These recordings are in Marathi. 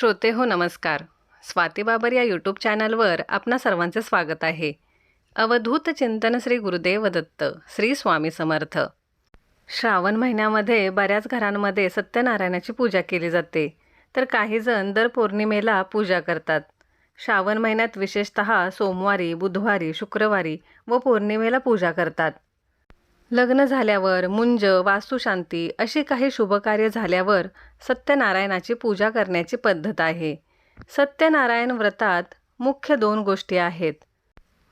श्रोते हो नमस्कार. स्वाती बाबर या यूट्यूब चॅनलवर आपणा सर्वांचे स्वागत आहे. अवधूत चिंतन श्री गुरुदेव दत्त श्री स्वामी समर्थ. श्रावण महिन्यामध्ये बऱ्याच घरांमध्ये सत्यनारायणाची पूजा केली जाते. तर काही जण दर पौर्णिमेला पूजा करतात. श्रावण महिन्यात विशेषत सोमवारी बुधवारी शुक्रवारी व पौर्णिमेला पूजा करतात. लग्न झाल्यावर मुंज वास्तुशांती अशी काही शुभकार्य झाल्यावर सत्यनारायणाची पूजा करण्याची पद्धत आहे. सत्यनारायण व्रतात मुख्य दोन गोष्टी आहेत.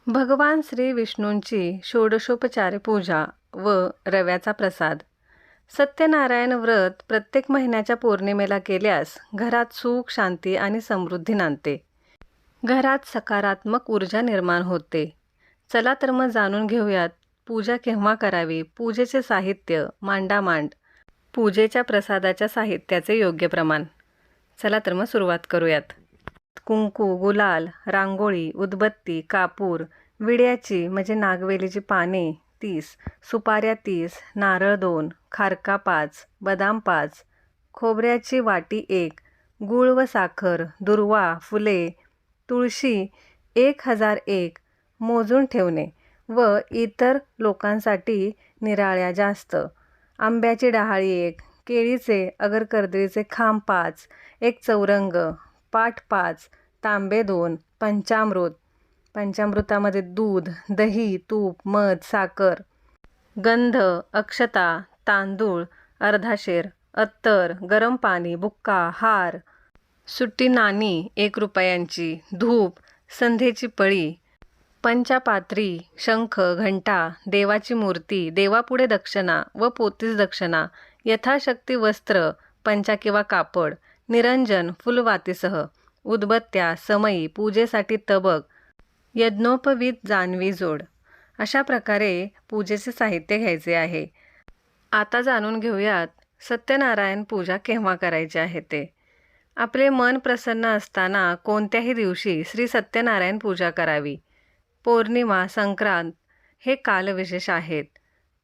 भगवान श्री विष्णूंची षोडशोपचार पूजा व रव्याचा प्रसाद. सत्यनारायण व्रत प्रत्येक महिन्याच्या पौर्णिमेला केल्यास घरात सुख शांती आणि समृद्धी नांदते. घरात सकारात्मक ऊर्जा निर्माण होते. चला तर मग जाणून घेऊयात पूजा केव्हा करावी? पूजेचे साहित्य मांडामांड. पूजेच्या प्रसादाच्या साहित्याचे योग्य प्रमाण. चला तर मग सुरुवात करूयात. कुंकू गुलाल रांगोळी उदबत्ती कापूर विड्याची म्हणजे नागवेलीची पाने तीस सुपाऱ्या तीस नारळ दोन खारका पाच बदाम पाच खोबऱ्याची वाटी एक गूळ व साखर दुर्वा फुले तुळशी एक हजार एक मोजून ठेवणे. व इतर लोकांसाठी निराळ्या जास्त. आंब्याची डहाळी एक केळीचे अगरकर्दळीचे खांब पाच एक चौरंग पाठ पाच तांबे दोन पंचामृत. पंचामृतामध्ये दूध दही तूप मध साखर. गंध अक्षता तांदूळ अर्धाशेर अत्तर गरम पाणी बुक्का हार. सुट्टी नाणी एक रुपयांची धूप संध्येची पळी पंचापात्री शंख घंटा देवाची मूर्ती देवापुढे दक्षिणा व पोतीस दक्षिणा यथाशक्ती वस्त्र पंचा किंवा कापड निरंजन फुलवातीसह उदबत्त्या समई पूजेसाठी तबक यज्ञोपवीत जानवी जोड. अशा प्रकारे पूजेचे साहित्य घ्यायचे आहे. आता जाणून घेऊयात सत्यनारायण पूजा केव्हा करायची आहे ते. आपले मन प्रसन्न असताना कोणत्याही दिवशी श्री सत्यनारायण पूजा करावी. पौर्णिमा संक्रांत हे कालविशेष आहेत.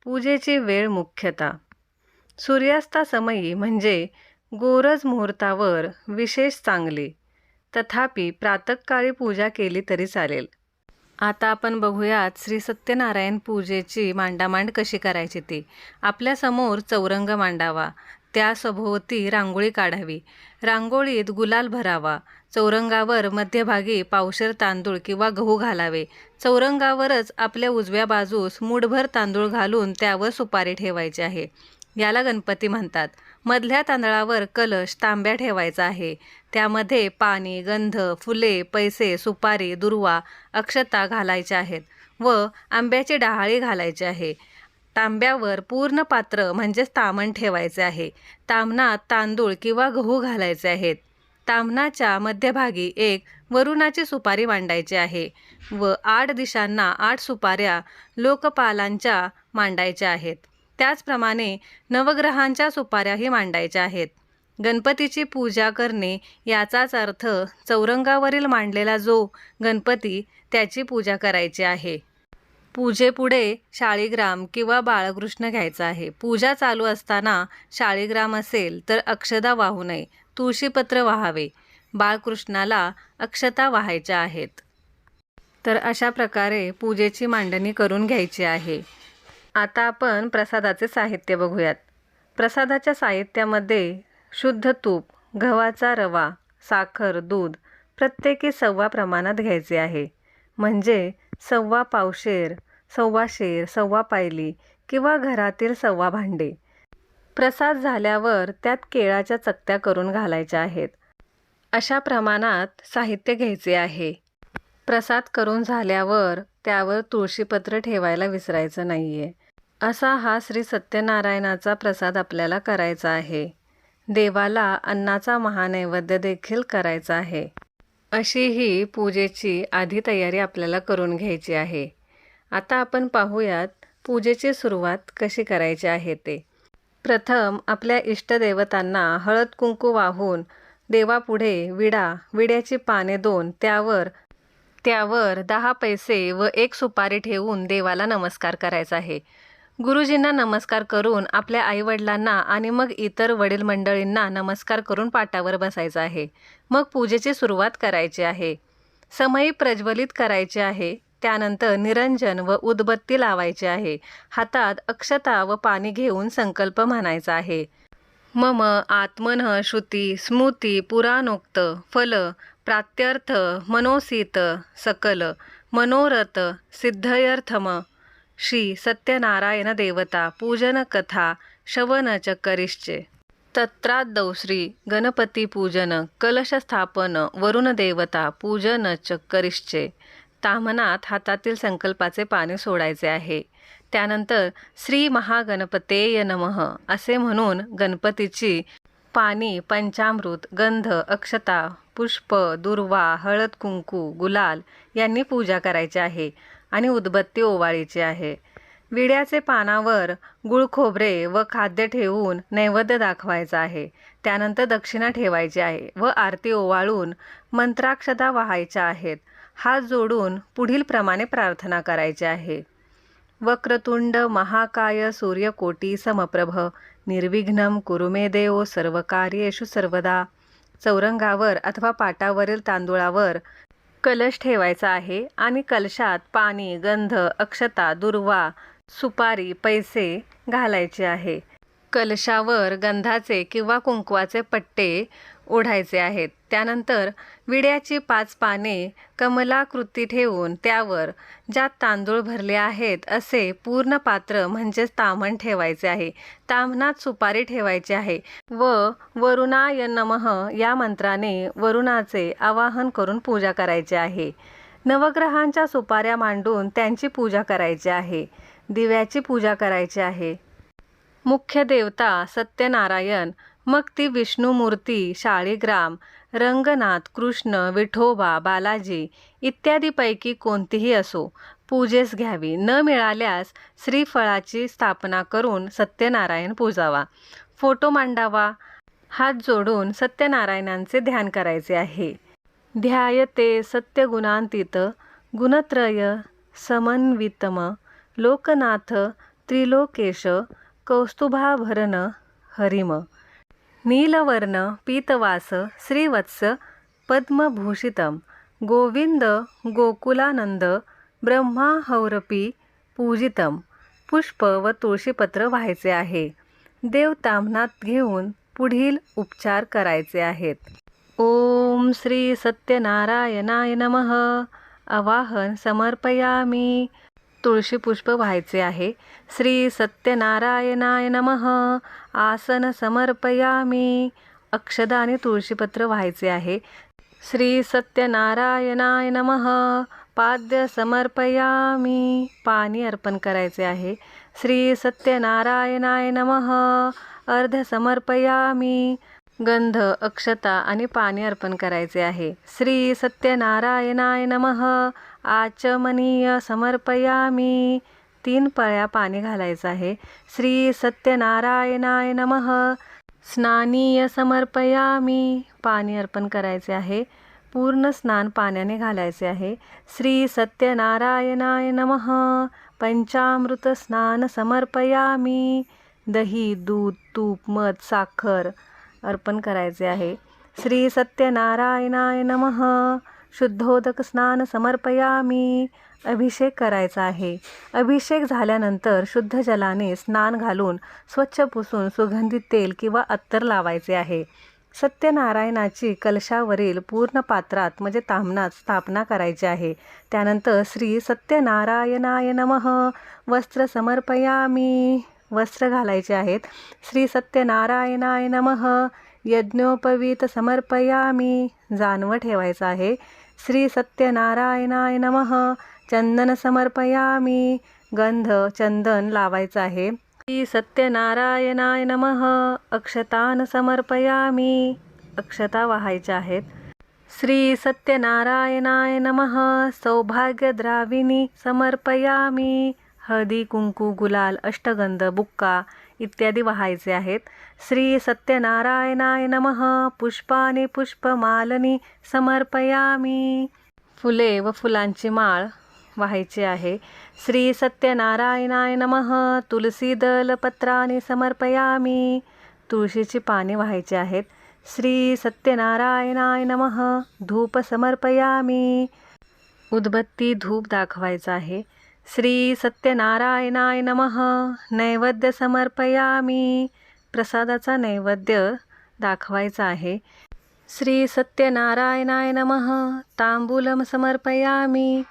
पूजेची वेळ मुख्यतः. सूर्यास्तासमयी म्हणजे गोरज मुहूर्तावर विशेष चांगली. तथापि प्रातःकाळी पूजा केली तरी चालेल. आता आपण बघूयात श्री सत्यनारायण पूजेची मांडामांड कशी करायची ती. आपल्यासमोर चौरंग मांडावा. त्या सभोवती रांगोळी काढावी. रांगोळीत गुलाल भरावा. चौरंगावर मध्यभागी पावशर तांदूळ किंवा गहू घालावे. चौरंगावरच आपल्या उजव्या बाजूस मूठभर तांदूळ घालून त्यावर सुपारी ठेवायची आहे. याला गणपती म्हणतात. मधल्या तांदळावर कलश तांब्या ठेवायचा आहे. त्यामध्ये पाणी गंध फुले पैसे सुपारी दुर्वा अक्षता घालायच्या आहेत व आंब्याची डहाळी घालायची आहे. तांब्यावर पूर्ण पात्र म्हणजेच तामण ठेवायचे आहे. तामणात तांदूळ किंवा गहू घालायचे आहेत. तामणाच्या मध्यभागी एक वरुणाची सुपारी मांडायची आहे व आठ दिशांना आठ सुपाऱ्या लोकपालांच्या मांडायच्या आहेत. त्याचप्रमाणे नवग्रहांच्या सुपाऱ्याही मांडायच्या आहेत. गणपतीची पूजा करणे याचाच अर्थ चौरंगावरील मांडलेला जो गणपती त्याची पूजा करायची आहे. पूजेपुढे शाळीग्राम किंवा बाळकृष्ण घ्यायचा आहे. पूजा चालू असताना शाळीग्राम असेल तर अक्षदा वाहू नये. तुळशीपत्र वाहावे. बाळकृष्णाला अक्षता वाहायच्या आहेत. तर अशा प्रकारे पूजेची मांडणी करून घ्यायची आहे. आता आपण प्रसादाचे साहित्य बघूयात. प्रसादाच्या साहित्यामध्ये शुद्ध तूप गव्हाचा रवा साखर दूध प्रत्येकी सव्वा प्रमाणात घ्यायचे आहे. म्हणजे सव्वा पावशेर सव्वा शेर सव्वा पायली किंवा घरातील सव्वा भांडे. प्रसाद झाल्यावर त्यात केळाच्या चकत्या करून घालायच्या आहेत. अशा प्रमाणात साहित्य घ्यायचे आहे. प्रसाद करून झाल्यावर त्यावर तुळशीपत्र ठेवायला विसरायचं नाही आहे असा हा श्री सत्यनारायणाचा प्रसाद आपल्याला करायचा आहे. देवाला अन्नाचा महानैवेद्य देखील करायचा आहे. अशी ही पूजेची आधी तयारी आपल्याला करून घ्यायची आहे. आता आपण पाहूयात पूजेची सुरुवात कशी करायची आहे ते. प्रथम आपल्या इष्टदेवतांना हळद कुंकू वाहून देवापुढे विडा विड्याची पाने दोन त्यावर त्यावर दहा पैसे व एक सुपारी ठेवून देवाला नमस्कार करायचा आहे. गुरुजींना नमस्कार करून आपल्या आईवडिलांना आणि मग इतर वडील मंडळींना नमस्कार करून पाटावर बसायचं आहे. मग पूजेची सुरुवात करायची आहे. समयी प्रज्वलित करायचे आहे. त्यानंतर निरंजन व उदबत्ती लावायची आहे. हातात अक्षता व पाणी घेऊन संकल्प म्हणायचा आहे. मम आत्मन श्रुती स्मृती पुराणोक्त फल प्रात्यर्थ मनोसीत सकल मनोरथ सिद्धयर्थम श्री सत्यनारायण देवता पूजन कथा शवन करिश्चे तत्रादौ श्री गणपती पूजन कलशस्थापन वरुण देवता पूजन चक्करिश्चे तामनात हातातील संकल्पाचे पाणी सोडायचे आहे. त्यानंतर श्री महागणपतेय नमः असे म्हणून गणपतीची पाणी पंचामृत गंध अक्षता पुष्प दुर्वा हळद कुंकू गुलाल यांनी पूजा करायची आहे आणि उदबत्ती ओवाळीची आहे. विड्याचे पानावर गुळ खोबरे व खाद्य ठेवून नैवेद्य दाखवायचा आहे. त्यानंतर दक्षिणा ठेवायची आहे व आरती ओवाळून मंत्राक्षता वाहायच्या आहेत. हात जोडून पुढीलप्रमाणे प्रार्थना करायची आहे. वक्रतुंड महाकाय सूर्यकोटी समप्रभ निर्विघ्नम कुरुमेदेव देव सर्व कार्येषु सर्वदा. चौरंगावर अथवा पाटावरील तांदूळावर कलश ठेवायचा आहे आणि कलशात पाणी गंध अक्षता दुर्वा सुपारी पैसे घालायचे आहे. कलशावर गंधाचे किंवा कुंकवाचे पट्टे ओढायचे आहेत. त्यानंतर विड्याची पाच पाने कमलाकृती ठेवून त्यावर ज्यात तांदूळ भरले आहेत असे पूर्ण पात्र म्हणजेच ताम्हण ठेवायचे आहे. तामणात सुपारी ठेवायची आहे व वरुणाय नमः या मंत्राने वरुणाचे आवाहन करून पूजा करायची आहे. नवग्रहांच्या सुपाऱ्या मांडून त्यांची पूजा करायची आहे. दिव्याची पूजा करायची आहे. मुख्य देवता सत्यनारायण मग ती विष्णुमूर्ती शाळीग्राम रंगनाथ कृष्ण विठोबा बालाजी इत्यादीपैकी कोणतीही असो पूजेस घ्यावी. न मिळाल्यास श्रीफळाची स्थापना करून सत्यनारायण पूजावा. फोटो मांडावा. हात जोडून सत्यनारायणांचे ध्यान करायचे आहे. ध्यायते सत्यगुणांतीत गुणत्रय समन्वितम. लोकनाथ त्रिलोकेश कौस्तुभाभरण हरिम. नीलवर्ण पीतवास श्रीवत्स पद्मभूषितम गोविंद गोकुलानंद ब्रह्मा हौरपी पूजितम पुष्प व तुळशीपत्र व्हायचे आहे. देव तामनात घेऊन पुढील उपचार करायचे आहेत. ओम श्री सत्यनारायणाय नमः. आवाहन समर्पयामी. तुळशी पुष्प व्हायचे आहे. श्री सत्यनारायणाय नमः. आसन समर्पयामी. अक्षदाने आणि तुळशीपत्र व्हायचे आहे. श्री सत्यनारायणाय नमः. पाद्य समर्पयामी. पाणी अर्पण करायचे आहे. श्री सत्यनारायणाय नमः. अर्ध समर्पयामी. गंध अक्षता आणि पाणी अर्पण करायचे आहे. श्री सत्यनारायणाय नमः. आचमनीय समर्पयामी. तीन पळ्या पाणी घालायचं आहे. श्री सत्यनारायणाय नमः. स्नानीय समर्पयामी. पाणी अर्पण करायचे आहे. पूर्ण स्नान पाण्याने घालायचे आहे. श्री सत्यनारायणाय नमः. पंचामृत स्नान समर्पयामी. दही दूध तूप मध साखर अर्पण करायचे आहे. श्री सत्यनारायणाय नमः. शुद्धोदक स्नान समर्पयामी. अभिषेक करायचा आहे. अभिषेक झाल्यानंतर शुद्ध जलाने स्नान घालून स्वच्छ पुसून सुगंधित तेल किंवा अत्तर लावायचे आहे. सत्यनारायणाची कलशावरील पूर्ण पात्रात म्हणजे तामनात स्थापना करायची आहे. त्यानंतर श्री सत्यनारायणाय नमः. वस्त्र समर्पयामी. वस्त्र घालायचे आहेत. श्री सत्यनारायणाय नमः. यज्ञोपवीत समर्पयामी. जानवं ठेवायचं आहे. श्री सत्यनारायणाय नमः. चंदन समर्पयामी. गंध चंदन लावायचं आहे. श्री सत्यनारायणाय नमः. अक्षतान समर्पयामी. अक्षता वाहायच्या आहेत. श्री सत्यनारायणाय नमः. सौभाग्यद्राविणी समर्पयामी. हळदी कुंकू गुलाल अष्टगंध बुक्का इत्यादी वाहायचे आहेत. श्री सत्यनारायणाय नमः. पुष्पाने पुष्पमालनी समर्पयामी. फुले व फुलांची माळ व्हायची आहे. श्री सत्यनारायणाय नमः. तुलसी दलपत्राने समर्पयामी. तुळशीची पाने व्हायची आहेत. श्री सत्यनारायणाय नमः. धूप समर्पयामी. उदबत्ती धूप दाखवायचा आहे. श्री सत्यनारायणाय नमः. नैवेद्य समर्पयामी. प्रसादाचा नैवेद्य दाखवायचा आहे. श्री सत्यनारायणाय नमः. तांबूलम समर्पयामी.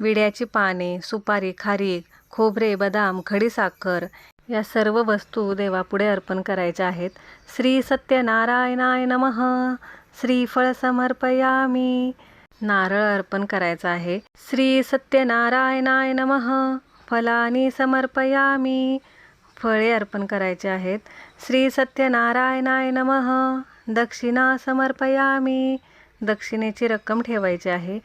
विड्याची पाने सुपारी खारीक खोबरे बदाम खडीसाखर या सर्व वस्तू देवापुढे अर्पण करायच्या आहेत. श्री सत्यनारायणाय नमः. श्रीफळ समर्पयामी. नारळ अर्पण करायचा आहे. श्री सत्यनारायणाय नमः. फलानी समर्पयामी. फळे अर्पण करायचे आहेत. श्री सत्यनारायणाय नमः. दक्षिणा समर्पयामी. दक्षिणेची रक्कम ठेवायची आहे.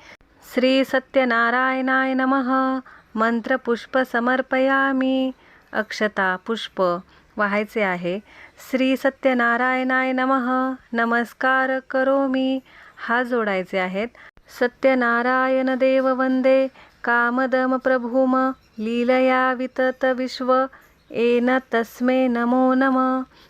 श्री सत्यनारायणाय नमः. मंत्रपुष्प समर्पयामी. अक्षता पुष्प व्हायचे आहे. श्री सत्यनारायणाय नमः. नमस्कार करोमी. हा जोडायचे आहेत. सत्यनारायण देव वंदे कामदम प्रभूम लीलया वितत विश्व एन तस्मे नमो नम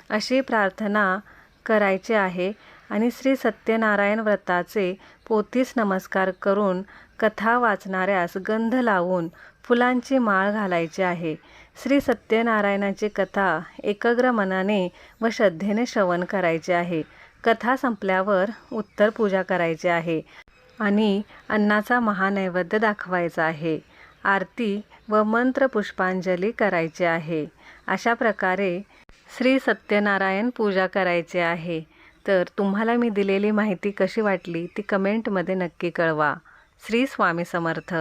अशी प्रार्थना करायची आहे आणि श्री सत्यनारायण व्रताचे पोतीस नमस्कार करून कथा वाचणाऱ्यास गंध लावून फुलांची माळ घालायची आहे. श्री सत्यनारायणाची कथा एकग्र मनाने व श्रद्धेने श्रवण करायचे आहे. कथा संपल्यावर उत्तर पूजा करायची आहे. आणि अन्नाचा महानैवेद्य दाखवायचा आहे. आरती व मंत्र पुष्पांजली करायची आहे. अशा प्रकारे श्री सत्यनारायण पूजा करायची आहे. तर तुम्हाला मी दिलेली माहिती कशी वाटली ती कमेंटमध्ये नक्की कळवा. श्री स्वामी समर्थ.